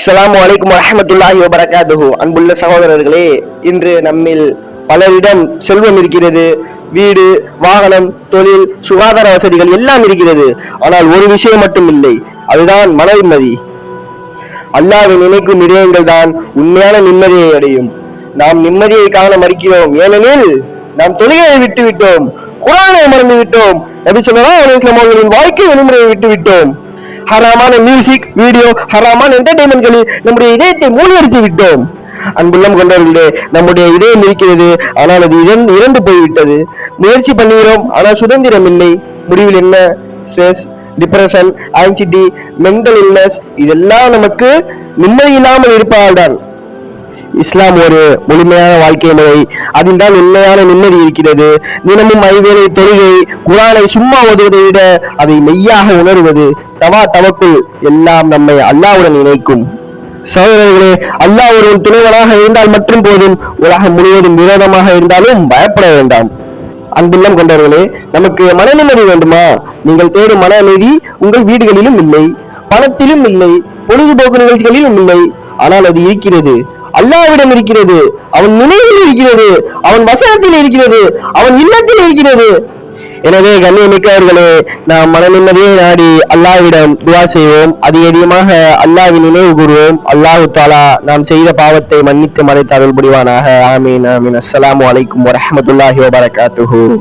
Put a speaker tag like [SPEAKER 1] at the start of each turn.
[SPEAKER 1] அஸ்லாம் வலைக்கும் வரஹ்மத்துல்லாஹி வபரகாதுஹு அன்புள்ள சகோதரர்களே இன்று நம்மில் பலரிடம் செல்வம் இருக்கிறது. வீடு வாகனம் தொழில் சுகாதார வசதிகள் எல்லாம் இருக்கிறது. ஆனால் ஒரு விஷயம் மட்டும் இல்லை அதுதான் மன நிம்மதி அல்லாஹ்வை நினைக்கும் இதயங்கள் தான் உண்மையான நிம்மதியை அடையும். நாம் நிம்மதியை காண மறுக்கிறோம். ஏனெனில் நாம் தொழுகையை விட்டு விட்டோம் குரானை மறந்து விட்டோம் நபி சொல்லலாம் அவர்களின் வாழ்க்கை விடுமுறையை விட்டு விட்டோம் ஹராமான மியூசிக் வீடியோ ஹராமான என்டர்டைன்மெண்ட்களில் நம்முடைய இதயத்தை மூழ்கடித்து விட்டோம். அன்புள்ளம் கொண்டவர்களே நம்முடைய இதயம் இருக்கிறது ஆனால் அது இறந்து இறந்து போய்விட்டது. முயற்சி பண்ணுகிறோம் ஆனால் சுதந்திரம் இல்லை. முடிவில் என்ன? Stress depression anxiety mental illness இதெல்லாம் நமக்கு நிம்மதி இல்லாமல் இருப்பதால்தான். இஸ்லாம் ஒரு முழுமையான வாழ்க்கை முறை அதில் தான் உண்மையான நிம்மதி இருக்கிறது. தினமும் ஐவேளை தொழுகை குரானை சும்மா ஓதுவதை விட அதை மெய்யாக உணர்வது தவா தவக்குள் எல்லாம் நம்மை அல்லாவுடன் இணைக்கும். சகோதரர்களே அல்லாஹ் ஒரு துணைவனாக இருந்தால் மட்டும் போதும். உலகம் முழுவதும் விரோதமாக இருந்தாலும் பயப்பட வேண்டாம். அன்புள்ளம் கொண்டவர்களே நமக்கு மன நிம்மதி வேண்டுமா? நீங்கள் தேடும் மன அமைதி உங்கள் வீடுகளிலும் இல்லை பணத்திலும் இல்லை பொழுதுபோக்கு நிகழ்ச்சிகளிலும் இல்லை. ஆனால் அது இருக்கிறது. அல்லாவிடம் இருக்கிறது. அவன் நினைவில் இருக்கிறது. அவன் வசனத்தில் இருக்கிறது. அவன் இல்லத்தில் இருக்கிறது. எனவே கண்ணியமிக்கவர்களே நாம் மன நிம்மதியை நாடி அல்லாவிடம் துவா செய்வோம். அதிகமாக அல்லாவின் நினைவு கூறுவோம். அல்லாஹு தாலா நாம் செய்த பாவத்தை மன்னித்து மறைத்து அருள் புரிவானாக ஆமீன் ஆமீன். அஸ்லாம் அலைக்கும் வரமத்துல்லாஹி வபரகாத்துஹு.